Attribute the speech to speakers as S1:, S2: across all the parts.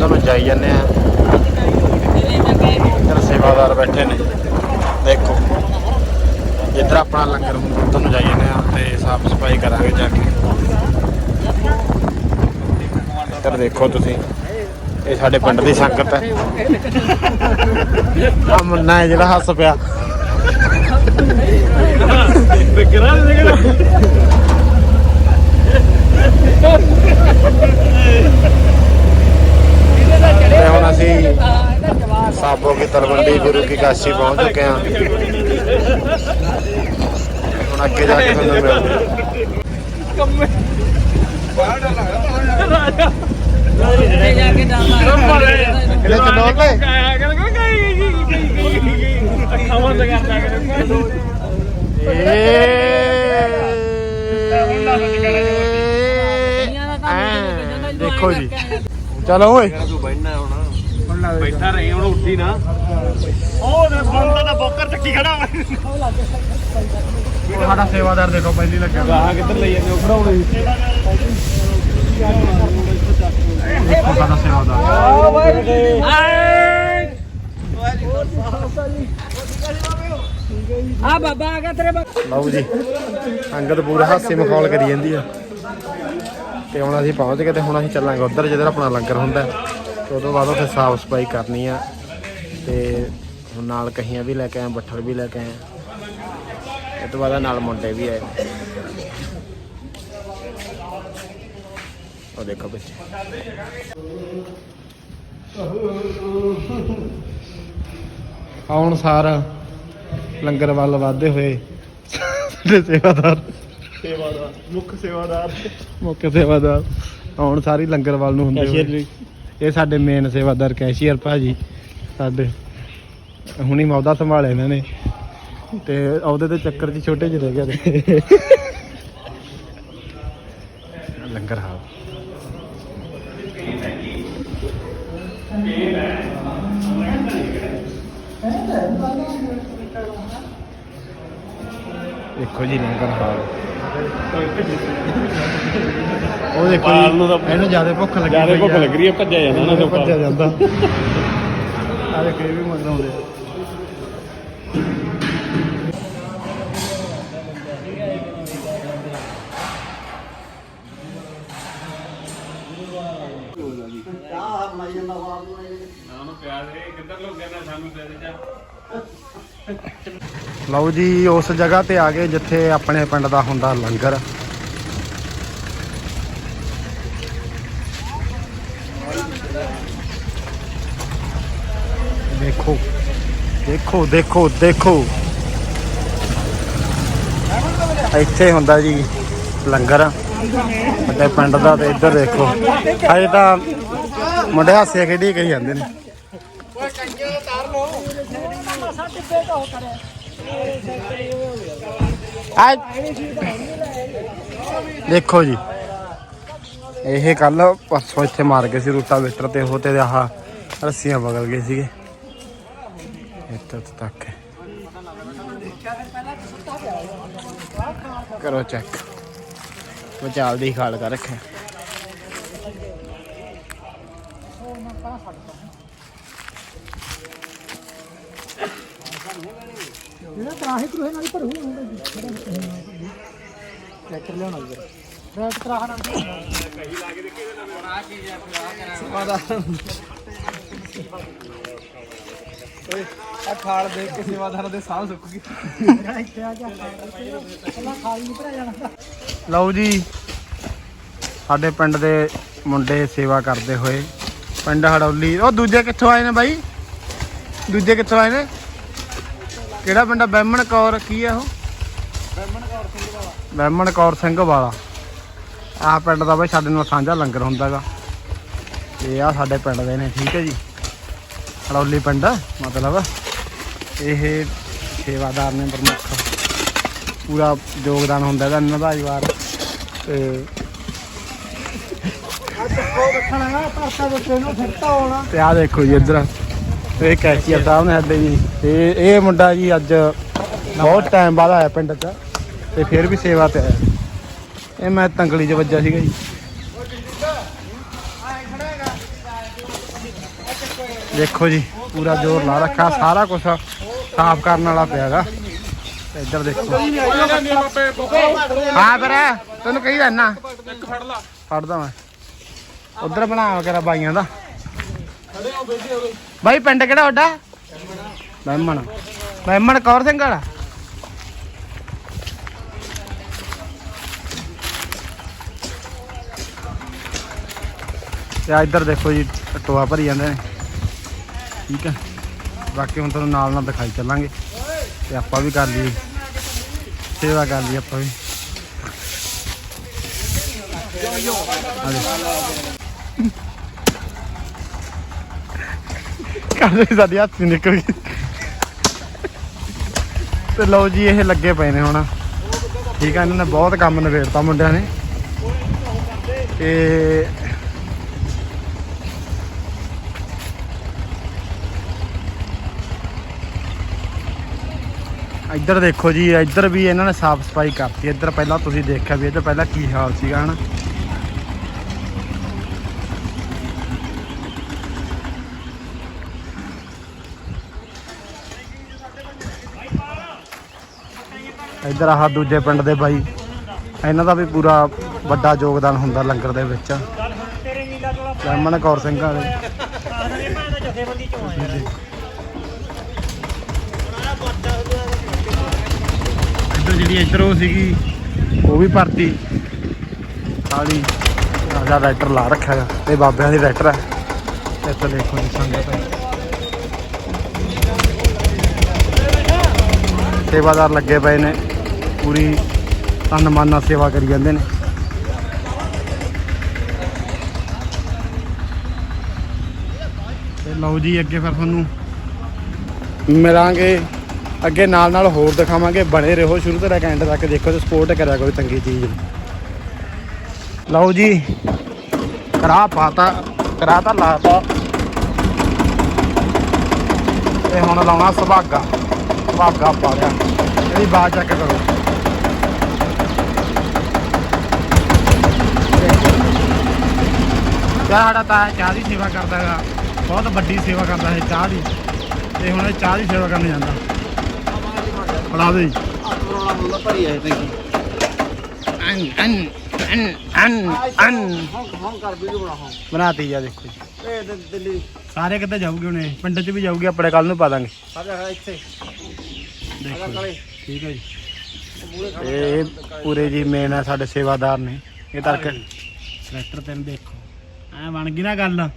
S1: ਜਾਈ ਜਾਂਦੇ ਆ। ਇੱਧਰ ਸੇਵਾਦਾਰ ਬੈਠੇ ਨੇ। ਦੇਖੋ ਜਿੱਧਰ ਆਪਣਾ ਲੰਗਰ ਹੁੰਦਾ ਉੱਧਰ ਨੂੰ ਜਾਈ ਜਾਂਦੇ ਆ ਤੇ ਸਾਫ਼ ਸਫ਼ਾਈ ਕਰਾਂਗੇ ਜਾ ਕੇ। ਇੱਧਰ ਦੇਖੋ ਤੁਸੀਂ, ਇਹ ਸਾਡੇ ਪਿੰਡ ਦੀ ਸੰਗਤ ਹੈ। ਆ ਮੁੰਨਾ ਹੈ ਜਿਹੜਾ ਹੱਸ ਪਿਆ। ਤੇ ਹੁਣ ਅਸੀਂ ਸਾਬੋ ਕੀ ਤਲਵੰਡੀ ਗੁਰੂ ਕੀ ਕਾਸ਼ੀ ਪਹੁੰਚ ਚੁੱਕੇ ਹਾਂ। ਹੁਣ ਅੱਗੇ ਜਾ ਕੇ ਤੁਹਾਨੂੰ ਮਿਲਦੇ ਕਿਹੜੇ ਚੰਡੋਲ ਤੇ ਐਂ, ਦੇਖੋ ਜੀ। ਚਲੋ ਓਏ।
S2: ਬੈਠਾ ਰਹੀ ਹੁਣ ਉੱਠੀ ਨਾ। ਉਹ ਦੇ ਬੰਦਾ ਦਾ ਬੋਕਰ ਚੱਕੀ ਖੜਾ ਹੋਇਆ
S1: ਸਾਡਾ ਸੇਵਾਦਾਰ ਦੇਖੋ ਪਹਿਲੀ ਲੱਗਿਆ
S2: ਗਾਹਾਂ ਕਿੱਧਰ ਲਈ ਜਾਂਦੇ ਉਹ ਖੜਾਉਣੇ
S1: ਸਾਡਾ ਸੇਵਾਦਾਰ।
S3: ਆ ਬਾਬਾ ਆ ਗਿਆ ਤੇਰੇ ਬਾਬਾ।
S1: ਲਓ ਜੀ ਸੰਗਤ ਪੂਰਾ ਹਾਸੇ ਮਖੌਲ ਕਰੀ ਜਾਂਦੀ ਆ। ਤੇ ਹੁਣ ਅਸੀਂ ਪਹੁੰਚ ਗਏ ਤੇ ਹੁਣ ਅਸੀਂ ਚੱਲਾਂਗੇ ਉਧਰ ਜਿੱਧਰ ਆਪਣਾ ਲੰਗਰ ਹੁੰਦਾ। ਤੇ ਉਦੋਂ ਬਾਅਦ ਉੱਥੇ ਸਾਫ਼ ਸਫ਼ਾਈ ਕਰਨੀ ਆ ਤੇ ਹੁਣ ਨਾਲ ਕਹੀਆਂ ਵੀ ਲੈ ਕੇ ਆਏ ਬੱਠਲ ਵੀ ਲੈ ਕੇ ਆਏ ਇਹ ਤੋਂ ਬਾਅਦ ਨਾਲ ਮੁੰਡੇ ਵੀ ਆਏ। ਉਹ ਦੇਖੋ ਪਿੱਛੇ। ਆਉਣ ਸਾਰ ਲੰਗਰ ਵੱਲ ਵਾਧੇ ਹੋਏ। ਸਾਡੇ ਸੇਵਾਦਾਰ।
S2: ਸੇਵਾਦਾਰ ਮੁੱਖ ਸੇਵਾਦਾਰ।
S1: ਮੁੱਖ ਸੇਵਾਦਾਰ। ਆਉਣ ਸਾਰੀ ਲੰਗਰ ਵੱਲ ਨੂੰ ਹੁੰਦੇ ਹੋਏ। ਇਹ ਸਾਡੇ ਮੇਨ ਸੇਵਾਦਾਰ ਕੈਸ਼ੀਅਰ ਭਾਜੀ, ਸਾਡੇ, ਹੁਣੀ ਮੌਦਾ ਸੰਭਾਲਿਆ ਇਹਨਾਂ ਨੇ। ਤੇ ਉਹਦੇ ਤੇ ਚੱਕਰ 'ਚ ਛੋਟੇ ਜਿਹੇ ਰਹਿ ਗਏ ਤੇ ਲੰਗਰ ਹਾਲ। ਦੇਖੋ ਜੀ ਲੰਗਰ ਹਾਲ। ਉਹ ਦੇਖੋ
S2: ਪਾਲ ਨੂੰ ਤਾਂ-
S1: ਇਹਨੂੰ ਜ਼ਿਆਦਾ ਭੁੱਖ ਲੱਗੀ
S2: ਜ਼ਿਆਦਾ ਭੁੱਖ। ਲੱਗ ਰਹੀ ਹੈ ਭੱਜਿਆ ਜਾਂਦਾ ਨਾ ਸੋਪਾ
S1: ਭੱਜਿਆ ਜਾਂਦਾ। ਆ ਦੇਖ ਇਹ ਵੀ ਮਗਰਾਉਂਦੇ ਲਓ ਜੀ, ਉਸ ਜਗ੍ਹਾ ਤੇ ਆ ਗਏ ਜਿੱਥੇ ਆਪਣੇ ਪਿੰਡ ਦਾ ਹੁੰਦਾ ਲੰਗਰ। ਦੇਖੋ ਦੇਖੋ ਦੇਖੋ ਦੇਖੋ। ਇੱਥੇ ਹੁੰਦਾ ਜੀ ਲੰਗਰ, ਸਾਡੇ ਪਿੰਡ ਦਾ ਤੇ ਇੱਧਰ ਦੇਖੋ। ਅਜੇ ਤਾਂ ਮੁੰਡੇ ਹਾਸੇ ਖੇਡੀ ਕਹੀ ਜਾਂਦੇ ਨੇ। ਆ ਦੇਖੋ ਜੀ, ਇਹ ਕੱਲ ਪਰਸੋਂ ਇੱਥੇ ਮਾਰ ਗਏ ਸੀ ਰੂਟਾ ਵੇਟਰ ਤੇ ਉਹ ਤੇ ਆਹ ਰੱਸੀਆਂ ਬਗਲ ਗਏ ਸੀਗੇ। ਇੱਥੇ ਤੱਕ ਕਰੋ ਚੈੱਕ ਵਿਚਾਲ ਦੀ ਖਾਲ ਕਰ ਰੱਖਿਆ।
S3: ਜਿਹੜਾ ਤਰਾਹੇ ਤਰੂਹੇ ਨਾਲ ਹੀ ਭਰੂ ਟਰੈਕਟਰ ਲਿਆਉਣਾ ਜੀ ਟਰੈਕਟਰ ਤਰਾਹ ਨਾਲ।
S2: ਆ ਖਾਲ ਦੇਖ ਕੇ ਸੇਵਾਦਾਰ ਦੇ ਸਾਹ ਸੁੱਕ ਗਈ
S3: ਇੱਥੇ ਆ ਜਾ। ਪਹਿਲਾਂ ਖਾਲੀ ਨਹੀਂ ਭਰਿਆ ਜਾਣਾ।
S1: ਲਓ ਜੀ ਸਾਡੇ ਪਿੰਡ ਦੇ ਮੁੰਡੇ ਸੇਵਾ ਕਰਦੇ ਹੋਏ। ਪਿੰਡ ਹੜੌਲੀ। ਉਹ ਦੂਜੇ ਕਿੱਥੋਂ ਆਏ ਨੇ ਬਾਈ? ਦੂਜੇ ਕਿੱਥੋਂ ਆਏ ਨੇ? ਕਿਹੜਾ ਪਿੰਡ ਆ? ਕੌਰ ਕੀ ਆ ਉਹ? ਬਹਿਮਣ ਕੌਰ ਸਿੰਘ ਵਾਲਾ। ਆਹ ਪਿੰਡ ਦਾ ਬਾਈ ਸਾਡੇ ਨਾਲ ਸਾਂਝਾ ਲੰਗਰ ਹੁੰਦਾਗਾ। ਤੇ ਆ ਸਾਡੇ ਪਿੰਡ ਦੇ ਨੇ ਠੀਕ ਹੈ ਜੀ? ਹੜੌਲੀ ਪਿੰਡ ਮਤਲਬ। ਇਹ ਸੇਵਾਦਾਰ ਨੇ ਪ੍ਰਮੁੱਖ। ਪੂਰਾ ਯੋਗਦਾਨ ਹੁੰਦਾ ਇਹਦਾ ਨਿਭਾਈਵਾਰ ਤੇ
S3: ਰੱਖਣਾ ਪਾਸਾ ਬੱਚੇ ਨੂੰ ਫਿਰਤਾ ਹੋਣਾ
S1: ਤੇ ਆ ਦੇਖੋ ਜੀ ਇੱਧਰ। ਇਹ ਕੈਸ਼ੀਅਰ ਸਾਹਿਬ ਨੇ ਸਾਡੇ ਜੀ। ਤੇ ਇਹ ਮੁੰਡਾ ਜੀ ਅੱਜ ਬਹੁਤ ਟਾਈਮ ਬਾਅਦ ਆਇਆ ਪਿੰਡ 'ਚ ਤੇ ਫਿਰ ਵੀ ਸੇਵਾ ਤੇ ਆਇਆ। ਇਹ ਮੈਂ ਤੰਗਲੀ 'ਚ ਵੱਜਾ ਸੀਗਾ ਜੀ। ਦੇਖੋ ਜੀ, ਪੂਰਾ ਜ਼ੋਰ ਲਾ ਰੱਖਿਆ, ਸਾਰਾ ਕੁਝ ਸਾਫ਼ ਕਰਨ ਵਾਲਾ ਪਿਆਗਾ ਇੱਧਰ ਦੇਖੋ। ਹਾਂ ਫਿਰ, ਤੈਨੂੰ ਕਹੀ ਜਾਨਾ
S2: ਇੱਕ ਫੜ ਲਾ
S1: ਫੜਦਾ ਮੈਂ। ਉਧਰ ਬਣਾ ਵਗੈਰਾ ਬਾਈਆਂ ਦਾ। ਬਾਈ, ਪਿੰਡ ਕਿਹੜਾ ਤੁਹਾਡਾ? ਮਹਿਮਣ। ਮਹਿਮਣ ਕੌਰ ਸਿੰਘ ਵਾਲਾ। ਤੇ ਇੱਧਰ ਦੇਖੋ ਜੀ, ਟੋਆ ਭਰੀ ਜਾਂਦੇ ਨੇ। ਠੀਕ ਹੈ ਬਾਕੀ ਹੁਣ ਤੁਹਾਨੂੰ ਨਾਲ ਨਾਲ ਦਿਖਾਈ ਚੱਲਾਂਗੇ। ਤੇ ਆਪਾਂ ਵੀ ਕਰ ਲਈਏ। ਸੇਵਾ ਕਰ ਲਈ ਆਪਾਂ ਵੀ। ਕਾਹਦੇ ਸਾਡੀ ਹੱਥ ਨੀ ਨਿਕਲ ਗਈ। ਤੇ ਲਓ ਜੀ, ਇਹ ਲੱਗੇ ਪਏ ਨੇ ਹੁਣ। ਠੀਕ ਆ, ਇਹਨਾਂ ਨੇ ਬਹੁਤ ਕੰਮ ਨਿਬੇੜਤਾ ਮੁੰਡਿਆਂ ਨੇ। ਤੇ ਇੱਧਰ ਦੇਖੋ ਜੀ, ਇੱਧਰ ਵੀ ਇਹਨਾਂ ਨੇ ਸਾਫ਼ ਸਫ਼ਾਈ ਕਰਤੀ। ਇੱਧਰ ਪਹਿਲਾਂ ਤੁਸੀਂ ਦੇਖਿਆ ਵੀ, ਇੱਧਰ ਪਹਿਲਾਂ ਕੀ ਹਾਲ ਸੀਗਾ, ਹਨਾ? ਇੱਧਰ ਆਹ ਦੂਜੇ ਪਿੰਡ ਦੇ ਬਾਈ। ਇਹਨਾਂ ਦਾ ਵੀ ਪੂਰਾ ਵੱਡਾ ਯੋਗਦਾਨ ਹੁੰਦਾ ਲੰਗਰ ਦੇ ਵਿੱਚ। ਲਮਨ ਕੌਰ ਸਿੰਘ ਵਾਲੇ। ਇੱਧਰ ਜਿਹੜੀ ਇੱਧਰ ਉਹ ਸੀਗੀ ਉਹ ਵੀ ਭਰਤੀ। ਕਾਲੀ। ਰਾਜਾ ਰਾਈਟਰ ਲਾ ਰੱਖਿਆ ਹੈਗਾ। ਤੇ ਬਾਬਿਆਂ ਦੀ ਰਾਈਟਰ ਹੈ। ਇੱਥੇ ਦੇਖੋ ਜੀ ਸੰਗਤ। ਹੈ ਸੇਵਾਦਾਰ ਲੱਗੇ ਪਏ ਨੇ। ਪੂਰੀ ਤਨ ਮਨ ਨਾਲ ਸੇਵਾ ਕਰੀ ਜਾਂਦੇ ਨੇ। ਤੇ ਲਓ ਜੀ, ਅੱਗੇ ਫਿਰ ਤੁਹਾਨੂੰ ਮਿਲਾਂਗੇ। ਅੱਗੇ ਨਾਲ ਨਾਲ ਹੋਰ ਦਿਖਾਵਾਂਗੇ। ਬਣੇ ਰਹੋ ਸ਼ੁਰੂ ਤੋਂ ਲੈ ਕੇ ਐਂਡ ਤੱਕ। ਦੇਖੋ ਤੇ ਸਪੋਰਟ ਕਰਿਆ ਕੋਈ ਚੰਗੀ ਚੀਜ਼ ਲਓ ਜੀ ਕਰਾ ਪਾਤਾ ਕਰਾ ਤਾਂ ਲਾਤਾ। ਤੇ ਹੁਣ ਲਾਉਣਾ ਸੁਭਾਗਾ। ਸੁਭਾਗਾ ਪਾ ਲਿਆ। ਇਹਦੀ ਬਾਤ ਚੈੱਕ ਕਰੋ। ਚਾਹ ਸਾਡਾ ਤਾਂ ਚਾਹ ਦੀ ਸੇਵਾ ਕਰਦਾ ਹੈਗਾ। ਬਹੁਤ ਵੱਡੀ ਸੇਵਾ ਕਰਦਾ ਹੈ ਚਾਹ ਦੀ। ਤੇ ਹੁਣ ਇਹ ਚਾਹ ਦੀ ਸੇਵਾ ਕਰਨ ਜਾਂਦਾ। ਫੜਾ ਦੇ। ਅਨ ਅਨ ਅਨ ਅਨ ਅਨ। ਬਣਾਤੀ ਜਾ ਦੇਖੋ ਜੀ। ਸਾਰੇ ਕਿੱਥੇ ਜਾਊਗੇ ਹੁਣੇ ਪਿੰਡ 'ਚ ਵੀ ਜਾਊਗੇ ਆਪਣੇ ਕੱਲ ਨੂੰ ਪਾ ਦਾਂਗੇ। ਦੇਖੋ ਜੀ। ਠੀਕ ਹੈ ਜੀ। ਇਹ ਪੂਰੇ ਜੀ ਮੇਨ ਹੈ ਸਾਡੇ ਸੇਵਾਦਾਰ ਨੇ। ਇਹ ਤੜਕੇ ਟਰੈਕਟਰ ਤੈਨੂੰ ਦੇਖੋ। ਐ ਬਣ ਗਈ ਨਾ ਗੱਲ।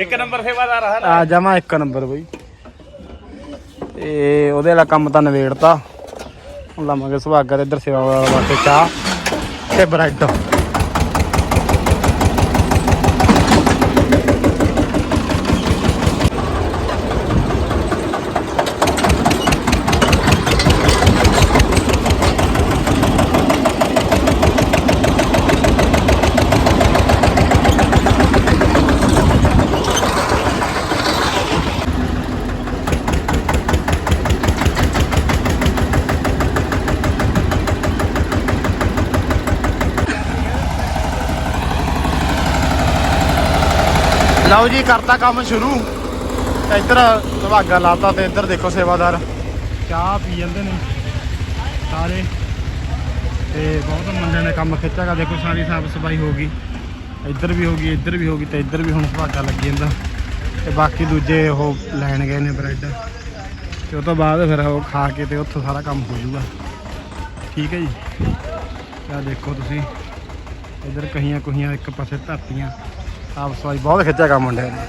S2: ਇੱਕ ਨੰਬਰ ਸੇਵਾਦਾਰ ਆ
S1: ਆ ਜਾਵਾਂ ਇੱਕ ਨੰਬਰ ਬਈ। ਤੇ ਉਹਦੇ ਵਾਲਾ ਕੰਮ ਤਾਂ ਨਵੇੜਤਾ ਹੁਣ ਲਾਵਾਂਗੇ ਸੁਭਾਗਾ ਤੇ ਇੱਧਰ ਸੇਵਾ ਵਾਸਤੇ ਚਾਹ ਤੇ ਬ੍ਰੈਡ। ਲਓ ਜੀ, ਕਰਤਾ ਕੰਮ ਸ਼ੁਰੂ। ਤੇ ਇੱਧਰ ਸੁਭਾਗਾ ਲਾਤਾ ਤੇ ਇੱਧਰ ਦੇਖੋ ਸੇਵਾਦਾਰ। ਚਾਹ ਪੀ ਜਾਂਦੇ ਨੇ ਸਾਰੇ। ਤੇ ਬਹੁਤ ਮੁੰਡਿਆਂ ਨੇ ਕੰਮ ਖਿੱਚਿਆਗਾ ਦੇਖੋ ਸਾਰੀ ਸਾਫ਼ ਸਫ਼ਾਈ ਹੋ ਗਈ। ਇੱਧਰ ਵੀ ਹੋ ਗਈ, ਇੱਧਰ ਵੀ ਹੋ ਗਈ ਤੇ ਇੱਧਰ ਵੀ ਹੁਣ ਸੁਭਾਗਾ ਲੱਗੀ ਜਾਂਦਾ। ਤੇ ਬਾਕੀ ਦੂਜੇ ਉਹ ਲੈਣ ਗਏ ਨੇ ਬ੍ਰੈਡ। ਤੇ ਉਹ ਤੋਂ ਬਾਅਦ ਫਿਰ ਉਹ ਖਾ ਕੇ ਤੇ ਉੱਥੋਂ ਸਾਰਾ ਕੰਮ ਹੋ ਜਾਊਗਾ। ਠੀਕ ਹੈ ਜੀ। ਆ ਦੇਖੋ ਤੁਸੀਂ। ਇੱਧਰ ਕਹੀਆਂ ਕੁਹੀਆਂ ਇੱਕ ਪਾਸੇ ਧਰਤੀਆਂ। ਸਾਫ਼ ਸਫ਼ਾਈ ਬਹੁਤ ਖਿੱਚਿਆ ਕੰਮ ਮੁੰਡਿਆਂ ਨੇ।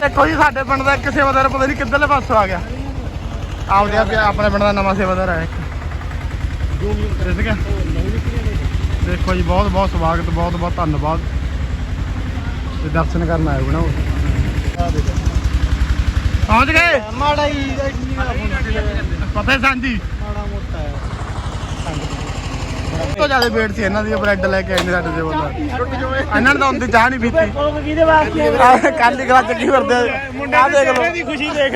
S1: ਦੇਖੋ ਜੀ ਸਾਡੇ ਪਿੰਡ ਦਾ ਇੱਕ ਸੇਵਾਦਾਰ ਪਤਾ ਨਹੀਂ ਕਿੱਧਰਲੇ ਪਾਸੋਂ ਆ ਗਿਆ। ਆਪਦੇ ਆਪ ਆਪਣੇ ਪਿੰਡ ਦਾ ਨਵਾਂ ਸੇਵਾਦਾਰ ਆਇਆ ਇੱਕ। ਦੇਖੋ ਜੀ ਬਹੁਤ ਬਹੁਤ ਸਵਾਗਤ ਬਹੁਤ ਬਹੁਤ ਧੰਨਵਾਦ। ਤੇ ਦਰਸ਼ਨ ਕਰਨ ਆਏ ਬਣਾਓ ਪਹੁੰਚ ਗਏ?
S3: ਮਾੜਾ ਹੀ
S1: ਪਤਾ ਸਾਂਝੀ
S3: ਮਾੜਾ ਮੋਟਾ
S1: ਤੋਂ ਜ਼ਿਆਦਾ ਵੇਟ ਸੀ ਇਹਨਾਂ ਦੀ ਬ੍ਰੈਡ ਲੈ ਕੇ ਆਏ ਨੇ ਸਾਡੇ ਸੇਵਾਦਾਰ ਇਹਨਾਂ ਨੇ ਤਾਂ ਹੁੰਦੀ ਚਾਹ ਨਹੀਂ ਪੀਤੀ।
S3: ਕੋਕ ਕਿਹਦੇ ਵਾਸਤੇ
S1: ਕੱਲ ਹੀ ਗਲਾ ਚੱਕੀ ਫਿਰਦੇ ਆ ਦੇਖ ਲਓ।
S2: ਦੀ ਖੁਸ਼ੀ ਦੇਖ।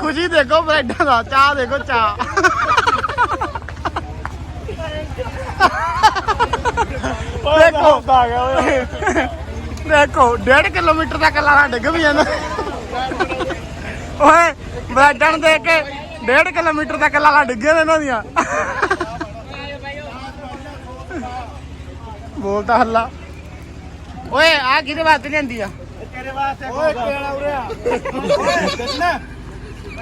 S1: ਖੁਸ਼ੀ ਦੇਖੋ ਬ੍ਰੈਡਾਂ ਦਾ ਚਾਹ ਦੇਖੋ ਚਾਹ। ਦੇਖੋ। ਦੇਖੋ 1.5 ਕਿਲੋਮੀਟਰ ਤੱਕ ਲਾਣਾ ਡਿੱਗ ਵੀ ਜਾਂਦਾ ਓਏ ਬੈਡਣ ਦੇ ਕੇ 1.5 ਕਿਲੋਮੀਟਰ ਤੱਕ ਲਾਲਾ ਡਿੱਗੇ ਨੇ ਇਹਨਾਂ ਦੀਆਂ। ਬੋਲਦਾ ਹੱਲਾ। ਓਏ ਆ ਕਿਹਦੇ ਵਾਸਤੇ ਲੈਂਦੀ ਆ?
S2: ਤੇਰੇ ਵਾਸਤੇ ਓਏ ਕਿਹੜਾ ਉਰਿਆ ਦੱਸਣਾ।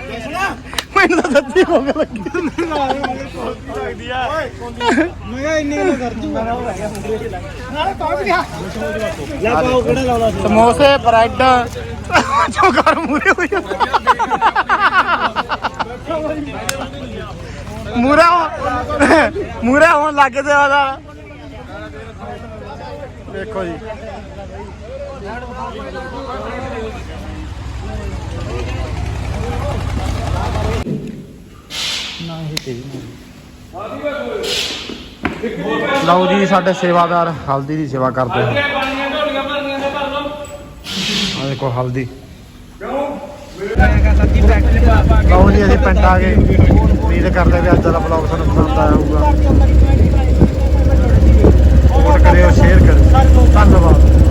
S2: ਦੱਸਣਾ।
S1: ਮੈਨੂੰ ਤਾਂ ਸੱਚੀ ਹੋ ਗਿਆ ਲੱਗੀ
S2: ਲੱਗਦੀ ਆ ਓਏ
S3: ਮੈਂ ਕਿਹਾ ਇੰਨੀ ਨੂੰ ਕਰ ਦੂੰਗਾ ਨਾਲੇ ਪਹੁੰਚ ਗਿਆ
S2: ਲੈ ਪਾਓ ਕਿਹੜਾ ਲਾਉਣਾ ਸੀ?
S1: ਸਮੋਸੇ ਬ੍ਰੈਡ ਜੋ ਘਰ ਮੂਰੇ ਹੋਈ ਮੂਰਾ ਮੂਰਾ ਹੋਣ ਲੱਗੇ ਤੇ ਆਦਾ ਦੇਖੋ ਜੀ। ਨਾ ਇਹ ਤੇ ਲਓ ਜੀ, ਸਾਡੇ ਸੇਵਾਦਾਰ ਹਲਦੀ ਦੀ ਸੇਵਾ ਕਰਦੇ ਹਨ। ਆ ਦੇਖੋ ਹਲਦੀ। ਲਓ ਜੀ, ਅਸੀਂ ਪਿੰਡ ਆ ਗਏ। ਉਮੀਦ ਕਰਦੇ ਵੀ ਅੱਜ ਦਾ ਬਲੌਗ ਤੁਹਾਨੂੰ ਪਸੰਦ ਆਇਆ ਹੋਊਗਾ। cheiro, cara. Faz uma.